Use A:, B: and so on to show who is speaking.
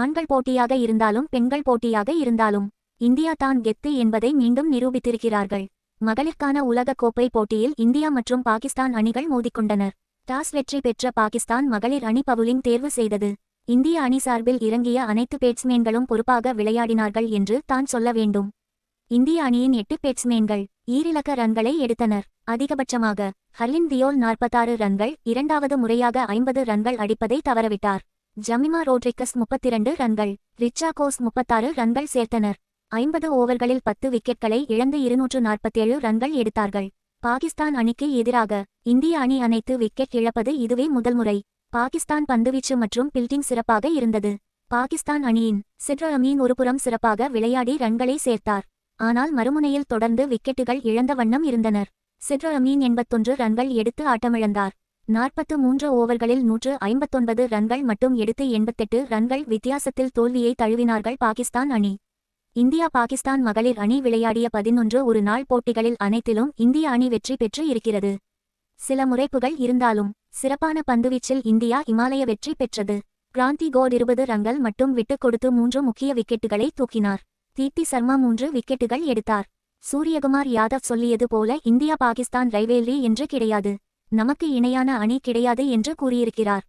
A: ஆண்கள் போட்டியாக இருந்தாலும் பெண்கள் போட்டியாக இருந்தாலும் இந்தியா தான் கெத்து என்பதை மீண்டும் நிரூபித்திருக்கிறார்கள். மகளிருக்கான உலக கோப்பை போட்டியில் இந்தியா மற்றும் பாகிஸ்தான் அணிகள் மோதிக்கொண்டனர். டாஸ் வெற்றி பெற்ற பாகிஸ்தான் மகளிர் அணி பவுலிங் தேர்வு செய்தது. இந்திய அணி சார்பில் இறங்கிய அனைத்து பேட்ஸ்மேன்களும் பொறுப்பாக விளையாடினார்கள் என்று தான் சொல்ல வேண்டும். இந்திய அணியின் எட்டு பேட்ஸ்மேன்கள் ஈரிலக்க ரன்களை எடுத்தனர். அதிகபட்சமாக ஹர்லின் தியோல் நாற்பத்தாறு ரன்கள் இரண்டாவது முறையாக ஐம்பது ரன்கள் அடிப்பதை தவறவிட்டார். ஜமிமா ரோட்ரிகஸ் முப்பத்திரண்டு ரன்கள் ரிச்சா கோஸ் முப்பத்தாறு ரன்கள் சேர்த்தனர். ஐம்பது ஓவர்களில் பத்து விக்கெட்களை இழந்து இருநூற்று நாற்பத்தேழு ரன்கள் எடுத்தார்கள். பாகிஸ்தான் அணிக்கு எதிராக இந்திய அணி அனைத்து விக்கெட் இழப்பது இதுவே முதல் முறை. பாகிஸ்தான் பந்துவீச்சு மற்றும் பில்டிங் சிறப்பாக இருந்தது. பாகிஸ்தான் அணியின் சிட்ர அமீன் ஒருபுறம் சிறப்பாக விளையாடி ரன்களை சேர்த்தார். ஆனால் மறுமுனையில் தொடர்ந்து விக்கெட்டுகள் இழந்த வண்ணம் இருந்தனர். சிட்ர அமீன் எண்பத்தொன்று ரன்கள் எடுத்து ஆட்டமிழந்தார். நாற்பத்து மூன்று ஓவர்களில் நூற்று ஐம்பத்தொன்பது ரன்கள் மட்டும் எடுத்து எண்பத்தெட்டு ரன்கள் வித்தியாசத்தில் தோல்வியை தழுவினார்கள் பாகிஸ்தான் அணி. இந்தியா பாகிஸ்தான் மகளிர் அணி விளையாடிய பதினொன்று ஒரு நாள் போட்டிகளில் அனைத்திலும் இந்திய அணி வெற்றி பெற்று இருக்கிறது. சில முறைப்புகள் இருந்தாலும் சிறப்பான பந்துவீச்சில் இந்தியா இமாலய வெற்றி பெற்றது. கிராந்தி கோர் இருபது ரன்கள் மட்டும் விட்டுக் கொடுத்து மூன்று முக்கிய விக்கெட்டுகளை தூக்கினார். தீப்தி சர்மா மூன்று விக்கெட்டுகள் எடுத்தார். சூரியகுமார் யாதவ் சொல்லியது போல இந்தியா பாகிஸ்தான் ரைவேல்ரி என்று கிடையாது. நமக்கு இணையான அணி கிடையாது என்று கூறியிருக்கிறார்.